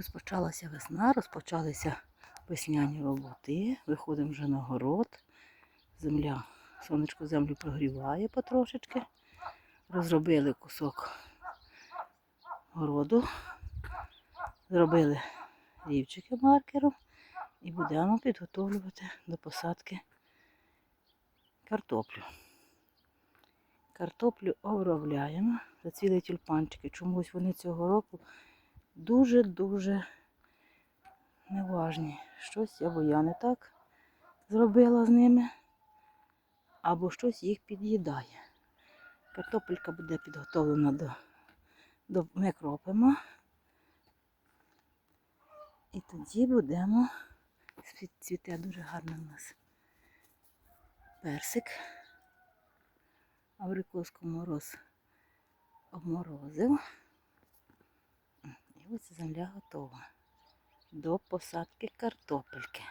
Розпочалася весна, розпочалися весняні роботи. Виходимо вже на город. Земля, сонечко землю прогріває потрошечки. Розробили кусок городу. Зробили рівчики маркером і будемо підготовлювати до посадки картоплю. Картоплю обробляємо. Зацвіли тюльпанчики. Чомусь вони цього року дуже-дуже неважні. Щось або я не так зробила з ними, або щось їх під'їдає. Картопелька буде підготовлена до, до ми кропимо. І тоді будемо. Цвіт- Цвіте дуже гарно у нас персик. Абрикоску мороз обморозив. Ось земля готова до посадки картопельки.